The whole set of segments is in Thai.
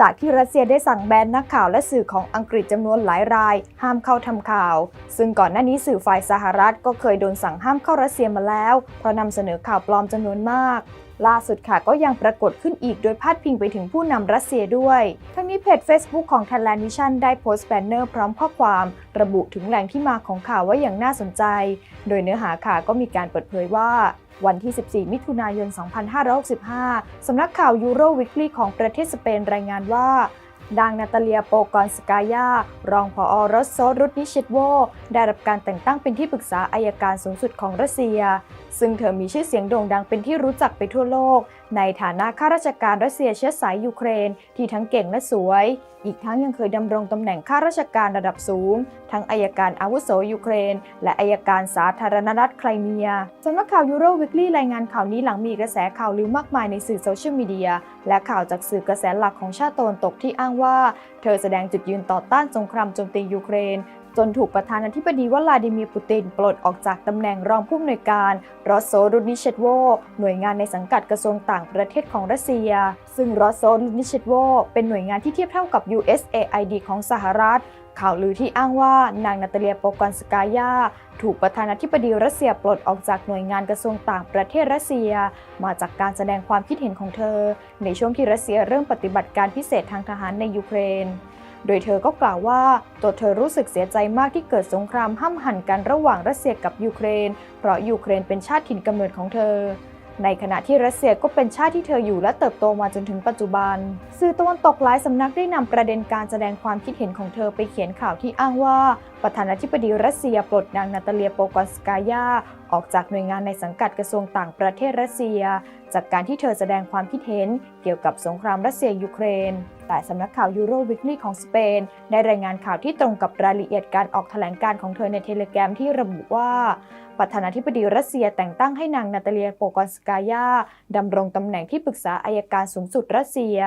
จากที่รัสเซียได้สั่งแบนนักข่าวและสื่อของอังกฤษจำนวนหลายราย ห้ามเข้าทำข่าว ซึ่งก่อนหน้านี้สื่อฝ่ายสหรัฐก็เคยโดนสั่งห้ามเข้ารัสเซียมาแล้ว เพราะนำเสนอข่าวปลอมจำนวนมากล่าสุดค่ะก็ยังปรากฏขึ้นอีกโดยพาดพิงไปถึงผู้นำรัสเซียด้วย ทั้งนี้เพจ Facebook ของ Thailand Vision ได้โพสต์แบนเนอร์พร้อมข้อความ ระบุถึงแหล่งที่มาของข่าวว่าอย่างน่าสนใจ โดยเนื้อหาข่าวก็มีการเปิดเผยว่า วันที่ 14 มิถุนายน 2565 สำนักข่าวยูโรวิกฤของประเทศสเปนรายงานว่าดางนาตาเลียโปกอนสกายา รองผอรสโซรุตนิชิตโว ได้รับการแต่งตั้งเป็นที่ปรึกษาอายการสูงสุดของรัสเซีย ซึ่งเธอมีชื่อเสียงโด่งดังเป็นที่รู้จักไปทั่วโลก ในฐานะข้าราชการรัสเซียเชื้อสายยูเครน ที่ทั้งเก่งและสวย อีกทั้งยังเคยดำรงตำแหน่งข้าราชการระดับสูง ทั้งอายการอาวุโสยูเครน และอายการสาธารณรัฐไครเมียสำนักข่าวยูโรวิกฤรายงานข่าวนี้หลังมีกระแสข่าวลือมากมายในสื่อโซเชียลมีเดียและข่าวจากสื่อกระแสหลักของชาติตนตกที่อ้างว่า เธอแสดงจุดยืนต่อต้านสงครามโจมตียูเครน จนถูกประธานาธิบดีวลาดิเมียร์ปูตินปลดออกจากตำแหน่งรองผู้อำนวยการรอสโซรุนิเชตโวหน่วยงานในสังกัดกระทรวงต่างประเทศของรัสเซีย ซึ่งรอสโซรุนิเชตโวเป็นหน่วยงานที่เทียบเท่ากับ USAID ของสหรัฐ ข่าวลือที่อ้างว่านางนาตาเลียโปกอนสกายาถูกประธานาธิบดีรัสเซียปลดออกจากหน่วยงานกระทรวงต่างประเทศรัสเซีย มาจากการแสดงความคิดเห็นของเธอ ในช่วงที่รัสเซียเริ่มปฏิบัติการพิเศษทางทหารในยูเครน โดยเธอก็กล่าวว่า ตัวเธอรู้สึกเสียใจมากที่เกิดสงครามห้ำหั่นกันระหว่างรัสเซียกับยูเครน เพราะยูเครนเป็นชาติถิ่นกำเนิดของเธอ ในขณะที่รัสเซียก็เป็นชาติที่เธออยู่และเติบโตมาจนถึงปัจจุบัน สื่อตะวันตกหลายสำนักได้นำประเด็นการแสดงความคิดเห็นของเธอไปเขียนข่าวที่อ้างว่า ประธานาธิบดีรัสเซียปลดนางนาตาเลียโปกอนสกายาออกจากหน่วยงานในสังกัดกระทรวงต่างประเทศรัสเซีย จากการที่เธอแสดงความคิดเห็นเกี่ยวกับสงครามรัสเซียยูเครน แต่สำนักข่าวยูโรวิกฤของสเปน ได้รายงานข่าวที่ตรงกับรายละเอียดการออกแถลงการของเธอในเทเลแกรมที่ระบุว่า ประธานาธิบดีรัสเซียแต่งตั้งให้นางนาตาเลียโปกอนสกายาดำรงตำแหน่งที่ปรึกษาอายการสูงสุดรัสเซีย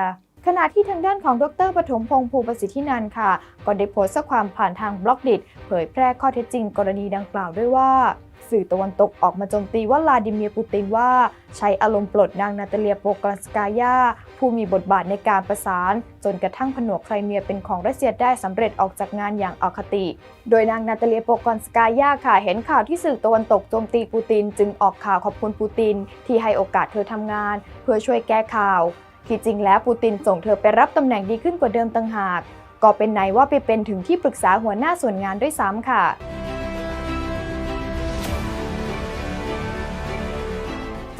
ขณะที่ทางด้านของดรปฐมพงศ์ภูประสิทธินันค่ะ ก็ได้โพสต์ข้อความผ่านทางบล็อกดิทเผยแพร่ข้อเท็จจริงกรณีดังกล่าวด้วยว่า สื่อตะวันตกออกมาโจมตีว่าลาดิเมียร์ปูตินว่า ใช้อารมณ์ปลดนางนาตาเลียโปกอนสกายา ผู้มีบทบาทในการประสาน จนกระทั่งผนวกไครเมียเป็นของรัสเซียได้สำเร็จออกจากงานอย่างอคติ โดยนางนาตาเลียโปกอนสกายาค่ะเห็นข่าวที่สื่อตะวันตกโจมตีปูติน จึงออกข่าวขอบคุณปูติน ที่ให้โอกาสเธอทำงาน เพื่อช่วยแก้ข่าวที่จริงแล้วปูตินส่งเธอไปรับตำแหน่งดีขึ้นกว่าเดิมต่างหาก ก็เป็นไหนว่าไปเป็นถึงที่ปรึกษาหัวหน้าส่วนงานด้วยซ้ำค่ะ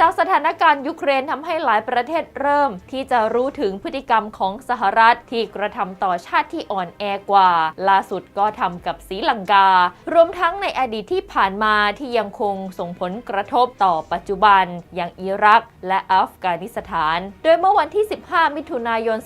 จากสถานการณ์ยูเครนทำให้หลายประเทศเริ่ม ที่จะรู้ถึงพฤติกรรมของสหรัฐที่กระทำต่อชาติที่อ่อนแอกว่า ล่าสุดก็ทำกับศรีลังกา รวมทั้งในอดีตที่ผ่านมาที่ยังคงส่งผลกระทบต่อปัจจุบัน อย่างอิรักและอัฟกานิสถาน โดยเมื่อวันที่ 15 มิถุนายน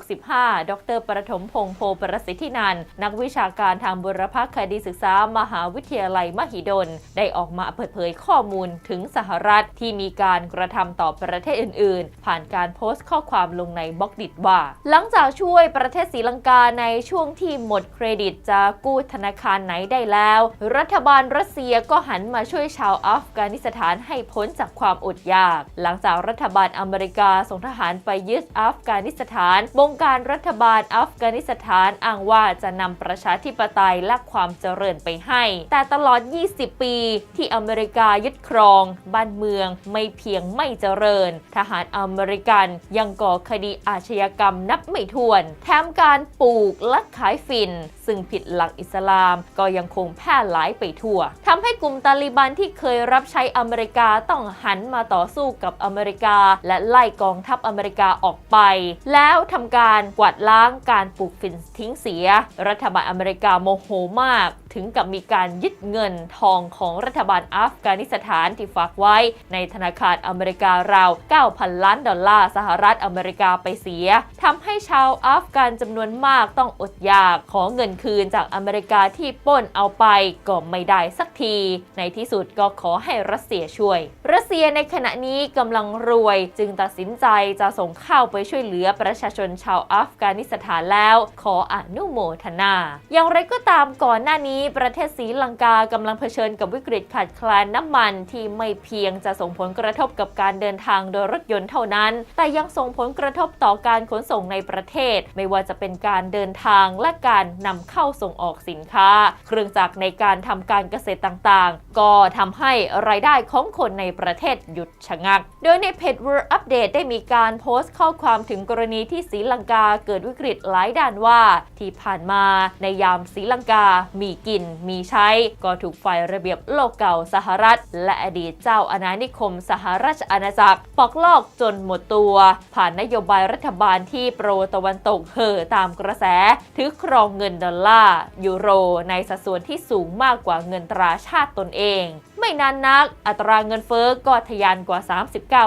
2565 ดร ประถมพงษ์โพประสิทธินันท์นักวิชาการทางบุรพคดีศึกษามหาวิทยาลัยมหิดล ได้ออกมาเปิดเผยข้อมูลถึงสหรัฐที่มีการกระทำต่อประเทศอื่น ๆ ผ่านการโพสต์ข้อความลงในบล็อกดิทว่า หลังจากช่วยประเทศศรีลังกาในช่วงที่หมดเครดิตจะกู้ธนาคารไหนได้แล้ว รัฐบาลรัสเซียก็หันมาช่วยชาวอัฟกานิสถานให้พ้นจากความอดอยาก หลังจากรัฐบาลอเมริกาส่งทหารไปยึดอัฟกานิสถาน บงการรัฐบาลอัฟกานิสถานอ้างว่าจะนำประชาธิปไตยและความเจริญไปให้ แต่ตลอด 20 ปีที่อเมริกายึดครองบ้านเมืองไม่เพียงไม่เจริญ ทหารอเมริกันยังก่อคดีอาชญากรรมนับไม่ถ้วน แถมการปลูกและขายฝิ่น ซึ่งผิดหลักอิสลามก็ยังคงแพร่หลายไปทั่วทำให้กลุ่มตาลิบันที่เคยรับใช้อเมริกาต้องหันมาต่อสู้กับอเมริกา และไล่กองทัพอเมริกาออกไป แล้วทำการกวาดล้างการปลูกฝิ่นทิ้งเสีย รัฐบาลอเมริกาโมโหมาก ถึงกับมีการยึดเงินทองของรัฐบาลอัฟกานิสถานที่ฝากไว้ในธนาคารอเมริการาว 9,000 ล้านดอลลาร์สหรัฐอเมริกาไปเสียทำให้ชาวอัฟกันจำนวนมากต้องอดอยากขอเงินคืนจากอเมริกาที่ป้นเอาไปก็ไม่ได้สักที ในที่สุดก็ขอให้รัสเซียช่วย รัสเซียในขณะนี้กำลังรวยจึงตัดสินใจจะส่งข้าวไปช่วยเหลือประชาชนชาวอัฟกานิสถานแล้ว ขออนุโมทนา อย่างไรก็ตามก่อนหน้านี้ประเทศศรีลังกากำลังเผชิญกับวิกฤตขาดแคลนน้ำมันที่ไม่เพียงจะจะส่งผลกระทบกับการเดินทางโดยรถยนต์เท่านั้น แต่ยังส่งผลกระทบต่อการขนส่งในประเทศ ไม่ว่าจะเป็นการเดินทางและการนำเข้าส่งออกสินค้า เครื่องจักรในการทำการเกษตรต่างๆ ก็ทำให้รายได้ของคนในประเทศหยุดชะงัก โดยในเพจ World Update ได้มีการโพสต์ข้อความถึงกรณีที่ศรีลังกาเกิดวิกฤตหลายด้านว่า ที่ผ่านมาในยามศรีลังกา มีกิน มีใช้ ก็ถูกฝ่ายระเบียบโลกเก่าสหรัฐ และอดีตเจ้าอาณานิคมสหราชอาณาจักร ปอกลอกจนหมดตัว ผ่านนโยบายรัฐบาลที่โปรตะวันตกเห่อตามกระแส ถือครองเงินดอลลาร์ยูโร ในสัดส่วนที่สูงมากกว่าเงินตราชาติตนเอง ไม่นานนัก อัตราเงินเฟ้อก็ทะยานกว่า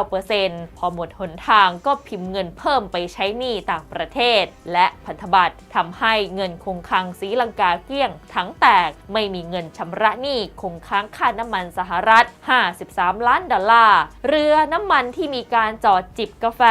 39%พอหมดหนทางก็พิมพ์เงินเพิ่มไปใช้หนี้ต่างประเทศ และพันธบัตรทำให้เงินคงคลังศรีลังกาเกลี้ยงทั้งแตกไม่มีเงินชำระหนี้คงค้างค่าน้ำมันสหรัฐ 53 ล้านดอลลาร์เรือน้ำมันที่มีการจอดจิบกาแฟ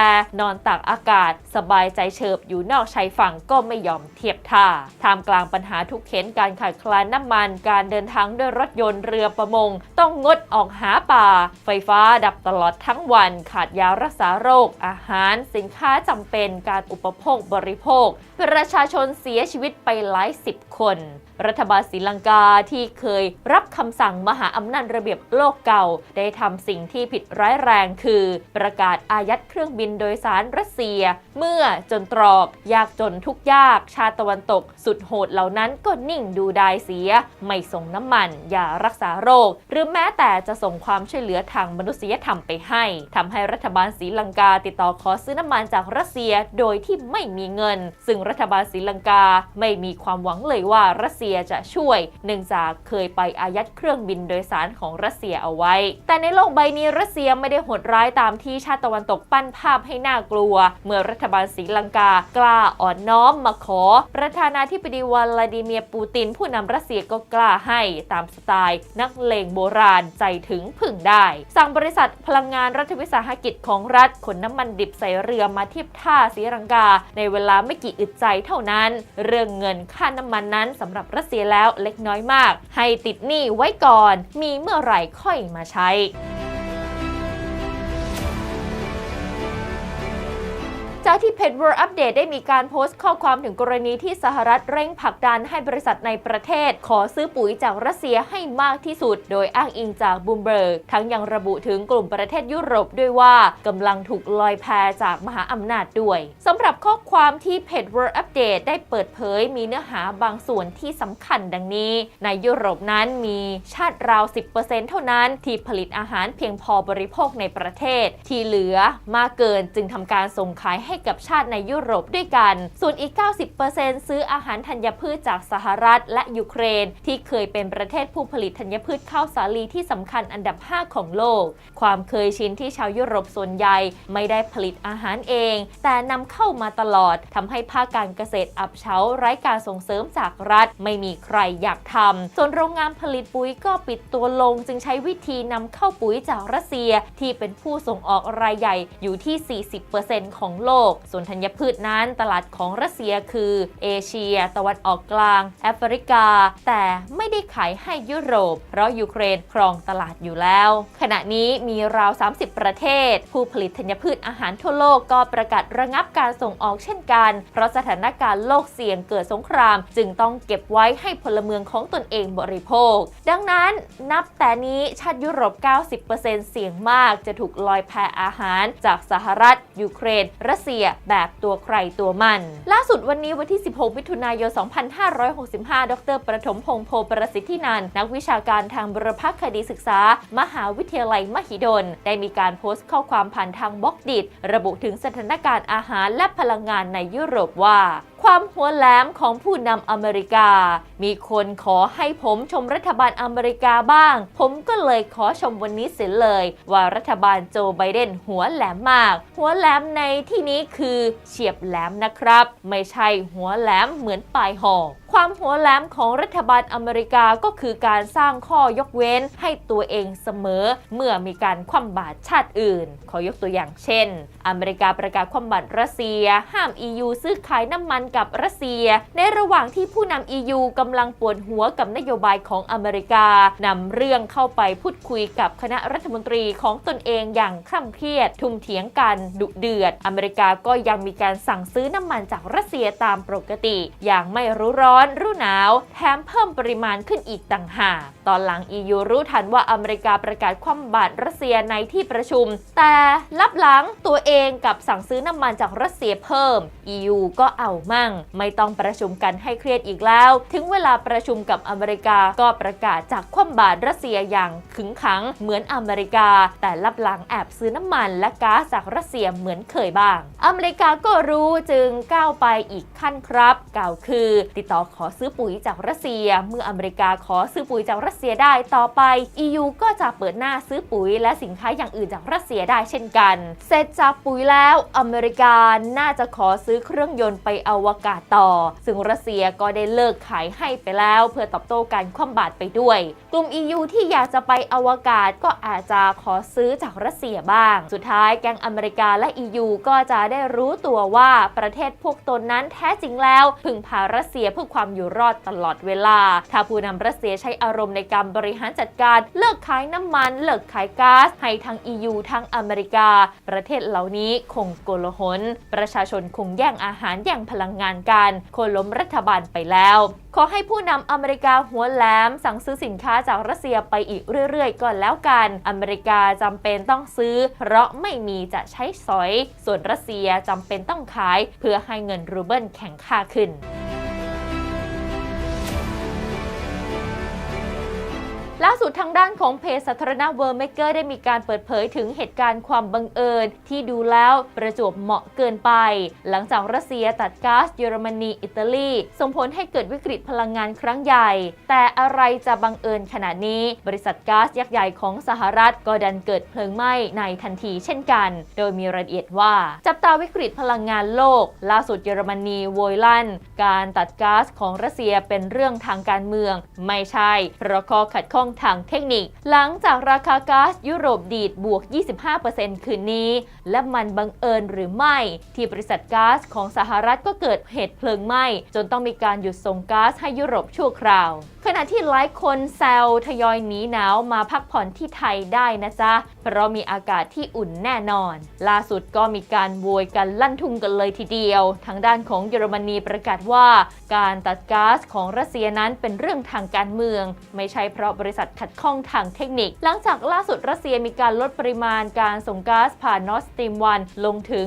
นอนตากอากาศ สบายใจเฉิบอยู่นอกชายฝั่งก็ไม่ยอมเทียบท่าท่ามกลางปัญหาทุกเข็นการขาดแคลนน้ำมัน การเดินทางด้วยรถยนต์เรือประมงต้องงดออกหาป่า ไฟฟ้าดับตลอดทั้งวัน ขาดยารักษาโรค อาหาร สินค้าจำเป็นการอุปโภคบริโภค ประชาชนเสียชีวิตไปหลายสิบคน รัฐบาลศรีลังกาที่เคยรับคำสั่งมหาอำนาจระเบียบโลกเก่า ได้ทำสิ่งที่ผิดร้ายแรงคือ ประกาศอายัดเครื่องบินโดยสารรัสเซีย เมื่อจนตรอก ยากจนทุกยาก ชาติตะวันตก สุดโหดเหล่านั้นก็นิ่งดูดายเสีย ไม่ส่งน้ำมันยารักษาโรคหรือแม้แต่จะส่งความช่วยเหลือทางมนุษยธรรมไปให้ทำให้รัฐบาลศรีลังกาติดต่อขอซื้อน้ำมันจากรัสเซียโดยที่ไม่มีเงิน ซึ่งรัฐบาลศรีลังกาไม่มีความหวังเลยว่ารัสเซียจะช่วย เนื่องจากเคยไปอายัดเครื่องบินโดยสารของรัสเซียเอาไว้ แต่ในโลกใบนี้รัสเซียไม่ได้โหดร้ายตามที่ชาติตะวันตกปั้นภาพให้น่ากลัว เมื่อรัฐบาลศรีลังกากล้าอ่อนน้อมมาขอ ประธานาธิบดีวลาดิเมียร์ปูติน ผู้นำรัสเซียก็กล้าให้ตามสไตล์ นักเลงโบราณใจถึงผึ่งได้ สั่งบริษัทพลังงานรัฐวิสาหกิจของรัฐขนน้ำมันดิบใส่เรือมาเทียบท่าศรีลังกา ในเวลาไม่กี่อึดใจเท่านั้น เรื่องเงินค่าน้ำมันนั้นสำหรับรัสเซียแล้วเล็กน้อยมาก ให้ติดหนี้ไว้ก่อน มีเมื่อไหร่ค่อยมาใช้ จากที่เพจ World Update ได้มีการโพสต์ข้อความถึงกรณีที่สหรัฐเร่งผลักดันให้บริษัทในประเทศ ขอซื้อปุ๋ยจากรัสเซียให้มากที่สุด โดยอ้างอิงจากบูมเบิร์ก ทั้งยังระบุถึงกลุ่มประเทศยุโรปด้วยว่ากำลังถูกลอยแพจากมหาอำนาจด้วยสำหรับข้อความที่เพจ World Update ได้เปิดเผยมีเนื้อหาบางส่วนที่สำคัญดังนี้ ในยุโรปนั้นมีชาติราว 10%เท่านั้นที่ผลิตอาหารเพียงพอบริโภคในประเทศ ที่เหลือมากเกินจึงทำการส่งขายให้กับชาติในยุโรปด้วยกัน ส่วนอีก 90%ซื้ออาหารธัญพืชจากสหรัฐและยูเครน ที่เคยเป็นประเทศผู้ผลิตธัญพืชข้าวสาลีที่สำคัญอันดับ 5 ของโลก ความเคยชินที่ชาวยุโรปส่วนใหญ่ไม่ได้ผลิตอาหารเอง แต่นำเข้ามาตลอดทำให้ภาคการเกษตรอับเฉาไร้การส่งเสริมจากรัฐ ไม่มีใครอยากทำส่วนโรงงานผลิตปุ๋ยก็ปิดตัวลง จึงใช้วิธีนำเข้าปุ๋ยจากรัสเซียที่เป็นผู้ส่งออกรายใหญ่อยู่ที่ 40%ของโลกส่วนธัญพืชนั้นตลาดของรัสเซียคือ เอเชีย ตะวันออกกลาง แอฟริกา แต่ไม่ได้ขายให้ยุโรป เพราะยูเครนครองตลาดอยู่แล้ว ขณะนี้มีราว 30 ประเทศ ผู้ผลิตธัญพืชอาหารทั่วโลกก็ประกาศระงับการส่งออกเช่นกัน เพราะสถานการณ์โลกเสี่ยงเกิดสงคราม จึงต้องเก็บไว้ให้พลเมืองของตนเองบริโภค ดังนั้นนับแต่นี้ชาติยุโรป 90%เสี่ยงมากจะถูกลอยแพอาหาร จากสหรัฐยูเครนรัสเซียแบบตัวใครตัวมัน ล่าสุดวันนี้วันที่ 16 มิถุนายน 2565 ดร ประถมพงษ์โพประสิทธินันนักวิชาการทางบรพคดีศึกษา มหาวิทยาลัยมหิดล ได้มีการโพสต์ข้อความผ่านทางบล็อกดิระบุถึงสถานการณ์อาหารและพลังงานในยุโรปว่า ความหัวแหลมของผู้นำอเมริกา มีคนขอให้ผมชมรัฐบาลอเมริกาบ้าง ผมก็เลยขอชมวันนี้เสียเลย ว่ารัฐบาลโจไบเดนหัวแหลมมาก หัวแหลมในที่นี้คือเฉียบแหลมนะครับ ไม่ใช่หัวแหลมเหมือนปลายหอก ความหัวแหลมของรัฐบาลอเมริกาก็คือการสร้างข้อยกเว้นให้ตัวเองเสมอ เมื่อมีการคว่ำบาตรชาติอื่น ขอยกตัวอย่างเช่น อเมริกาประกาศคว่ำบาตรรัสเซีย ห้าม EU ซื้อขายน้ำมันกับรัสเซีย ในระหว่างที่ผู้นำ EU กำลังปวดหัวกับนโยบายของอเมริกานำเรื่องเข้าไปพูดคุยกับคณะรัฐมนตรีของตนเองอย่างคร่ำเครียด ทุ่มเถียงกันดุเดือด อเมริกาก็ยังมีการสั่งซื้อน้ำมันจากรัสเซียตามปกติ อย่างไม่รู้ร้อนรู้หนาว แถมเพิ่มปริมาณขึ้นอีกต่างหาก ตอนหลัง EU รู้ทันว่าอเมริกาประกาศคว่ำบาตรรัสเซียในที่ประชุม แต่ลับหลังตัวเองกับสั่งซื้อน้ำมันจากรัสเซียเพิ่ม EU ก็เอามั่ง ไม่ต้องประชุมกันให้เครียดอีกแล้ว ถึงเวลาประชุมกับอเมริกาก็ประกาศจากคว่ำบาตรรัสเซียอย่างขึงขังเหมือนอเมริกา แต่ลับหลังแอบซื้อน้ำมันและก๊าซจากรัสเซียเหมือนเคยบ้าง อเมริกาก็รู้จึงก้าวไปอีกขั้นครับกล่าวคือ ติดต่อขอซื้อปุ๋ยจากรัสเซีย เมื่ออเมริกาขอซื้อปุ๋ยจากรัสสเซียได้ต่อไป EU ก็จะเปิดหน้าซื้อปุ๋ยและสินค้าอย่างอื่นจากรัสเซียได้เช่นกัน เสร็จจากปุ๋ยแล้วอเมริกาน่าจะขอซื้อเครื่องยนต์ไปอวกาศต่อ ซึ่งรัสเซียก็ได้เลิกขายให้ไปแล้ว เพื่อตอบโต้การคว่ำบาตรไปด้วย กลุ่ม EU ที่อยากจะไปอวกาศก็อาจจะขอซื้อจากรัสเซียบ้าง สุดท้ายแก๊งอเมริกาและ EU ก็จะได้รู้ตัวว่าประเทศพวกตนนั้นแท้จริงแล้ว พึ่งพารัสเซียเพื่อความอยู่รอดตลอดเวลา ถ้าผู้นำรัสเซียใช้อารมณ์ในการบริหารจัดการ เลิกขายน้ำมัน เลิกขายก๊าซให้ทั้ง EU ทั้งอเมริกา ประเทศเหล่านี้คงโกลาหลประชาชนคงแย่งอาหารแย่งพลังงานกันโคนล้มรัฐบาลไปแล้ว ขอให้ผู้นำอเมริกาหัวแหลม สั่งซื้อสินค้าจากรัสเซียไปอีกเรื่อยๆก่อนแล้วกัน อเมริกาจำเป็นต้องซื้อ เพราะไม่มีจะใช้สอย ส่วนรัสเซียจำเป็นต้องขาย เพื่อให้เงินรูเบิลแข็งค่าขึ้น ล่าสุดทางด้านของเพจสาธารณะเวอร์มเมเกอร์ได้มีการเปิดเผยถึงเหตุการณ์ความบังเอิญ ที่ดูแล้วประจวบเหมาะเกินไป หลังจากรัสเซียตัดก๊าซเยอรมนี อิตาลี ส่งผลให้เกิดวิกฤตพลังงานครั้งใหญ่ แต่อะไรจะบังเอิญขนาดนี้ บริษัทก๊าซยักษ์ใหญ่ของสหรัฐก็ดันเกิดเพลิงไหม้ในทันทีเช่นกัน โดยมีรายละเอียดว่า จับตาวิกฤตพลังงานโลก ล่าสุดเยอรมนีโวยลั่น การตัดก๊าซของรัสเซียเป็นเรื่องทางการเมือง ไม่ใช่เพราะข้อขัดข้องทางเทคนิค หลังจากราคาก๊าซยุโรปดีดบวก 25%คืนนี้ และมันบังเอิญหรือไม่ ที่บริษัทก๊าซของสหรัฐก็เกิดเหตุเพลิงไหม้ จนต้องมีการหยุดส่งก๊าซให้ยุโรปชั่วคราว ขณะที่หลายคนแซวทยอยหนีหนาวมาพักผ่อนที่ไทยได้นะจ๊ะ เพราะมีอากาศที่อุ่นแน่นอน ล่าสุดก็มีการโวยกันลั่นทุ่งกันเลยทีเดียว ทางด้านของเยอรมนีประกาศว่า การตัดก๊าซของรัสเซียนั้นเป็นเรื่องทางการเมือง ไม่ใช่เพราะบริษัทขัดข้องทางเทคนิค หลังจากล่าสุดรัสเซียมีการลดปริมาณการส่งก๊าซผ่านนอร์สตรีมวันลงถึง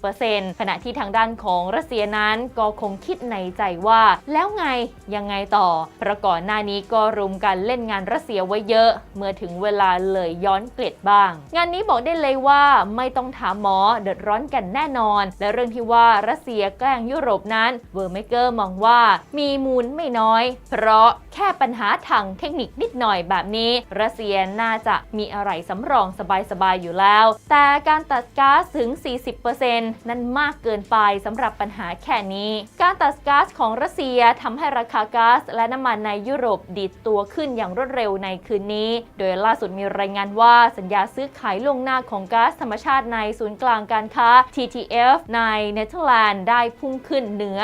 40%ขณะที่ทางด้านของรัสเซียนั้นก็คงคิดในใจว่า แล้วไงยังไงต่อเพราะก่อนหน้านี้ก็รุมกันเล่นงานรัสเซียไว้เยอะ เมื่อถึงเวลาเลยย้อนเกล็ดบ้าง งานนี้บอกได้เลยว่าไม่ต้องถามหมอเดือดร้อนกันแน่นอน และเรื่องที่ว่ารัสเซียแกล้งยุโรปนั้นเวอร์เมเกอร์มองว่ามีมูลไม่น้อย เพราะแค่ปัญหาทางเทคนิคนิดหน่อยแบบนี้ รัสเซียน่าจะมีอะไรสำรองสบายๆอยู่แล้ว แต่การตัดก๊าซถึง 40%นั้นมากเกินไปสำหรับปัญหาแค่นี้ การตัดก๊าซของรัสเซียทำให้ราคาก๊าซและน้ำมันในยุโรปดีดตัวขึ้นอย่างรวดเร็วในคืนนี้ โดยล่าสุดมีรายงานว่าสัญญาซื้อขายล่วงหน้าของก๊าซธรรมชาติในศูนย์กลางการค้า TTF ในเนเธอร์แลนด์ได้พุ่งขึ้นเหนือ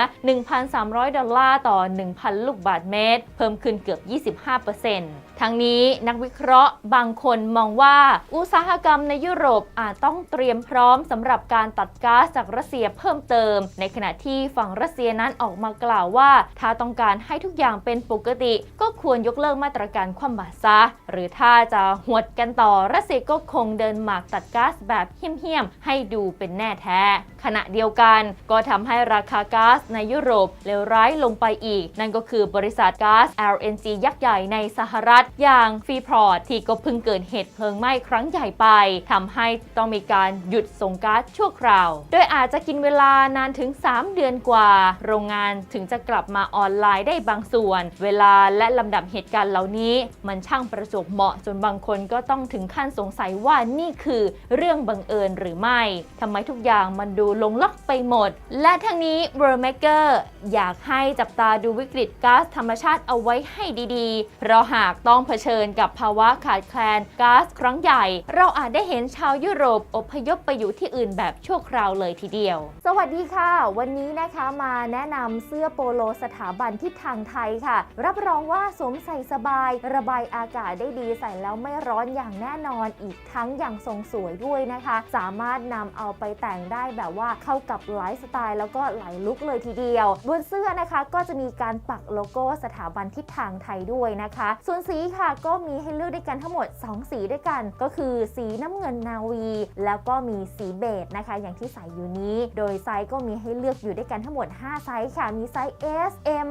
1,300 ดอลลาร์ต่อ 1,000 ลูกบาทเมตร เพิ่มขึ้นเกือบ 25% ทั้งนี้นักวิเคราะห์บางคนมองว่าอุตสาหกรรมในยุโรปอาจต้องเตรียมพร้อมสำหรับการตัดก๊าซจากรัสเซียเพิ่มเติม ในขณะที่ฝั่งรัสเซียนั้นออกมากล่าวว่า ถ้าต้องการให้ทุกอย่างเป็นปกติ ก็ควรยกเลิกมาตรการคว่ำบาตรซะ หรือถ้าจะหวดกันต่อรัสเซียก็คงเดินหมากตัดก๊าซแบบเหี้ยมๆให้ดูเป็นแน่แท้ ขณะเดียวกันก็ทำให้ราคาก๊าซในยุโรปเลวร้ายลงไปอีก นั่นก็คือบริษัทก๊าซ LNG ยักษ์ใหญ่ในสหรัฐอย่างฟีพอร์ตที่ก็เพิ่งเกิดเหตุเพลิงไหม้ครั้งใหญ่ไปทำให้ต้องมีการหยุดส่งก๊าซชั่วคราว โดยอาจจะกินเวลานานถึง 3 เดือนกว่า โรงงานถึงจะกลับมาออนไลน์ได้บางส่วน เวลาและลำดับเหตุการณ์เหล่านี้ มันช่างประจวบเหมาะจนบางคนก็ต้องถึงขั้นสงสัยว่านี่คือเรื่องบังเอิญหรือไม่ทำไมทุกอย่างมันดูลงล็อกไปหมด และทั้งนี้ w o r l d m a k e r อยากให้จับตาดูวิกฤตก๊าซธรรมชาติเอาไว้ให้ดีๆ เพราะหากต้องเผชิญกับภาวะขาดแคลนก๊าซครั้งใหญ่ เราอาจได้เห็นชาวยุโรปอพยพไปอยู่ที่อื่นแบบชั่วคราวเลยทีเดียว สวัสดีค่ะ วันนี้นะคะมาแนะนำเสื้อโปโลสถาบันทิศทางไทยค่ะ รับรองว่าสวมใส่สบาย ระบายอากาศได้ดีใส่แล้วไม่ร้อนอย่างแน่นอน อีกทั้งอย่างทรงสวยด้วยนะคะ สามารถนำเอาไปแต่งได้แบบว่าเข้ากับไลฟ์สไตล์แล้วก็หลายลุคเลยทีเดียว บนเสื้อนะคะก็จะมีการปักโลโก้สถาบันทิศทางไทยด้วยนะคะ ส่วนสีค่ะก็มีให้เลือกด้วยกันทั้งหมด 2 สีด้วยกัน ก็คือสีน้ำเงินนาวี แล้วก็มีสีเบจนะคะ อย่างที่ใส่อยู่นี้ โดยไซส์ก็มีให้เลือกอยู่ด้วยกันทั้งหมด 5 ไซส์ค่ะ มีไซส์ S M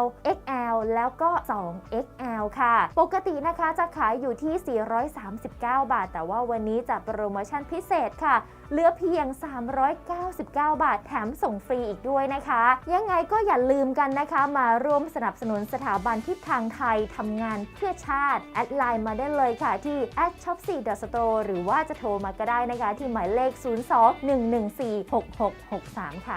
L XL แล้วก็ 2XL ค่ะ ปกตินะคะจะขายอยู่ที่ 439 บาท แต่ว่าวันนี้จัดโปรโมชั่นพิเศษค่ะเหลือเพียง 399 บาทแถมส่งฟรีอีกด้วยนะคะ ยังไงก็อย่าลืมกันนะคะ มาร่วมสนับสนุนสถาบันทิศทางไทยทำงานเพื่อชาติ แอดไลน์มาได้เลยค่ะที่ a s h o p 4 The Store หรือว่าจะโทรมาก็ได้นะคะ ที่หมายเลข 02 114 6663 ค่ะ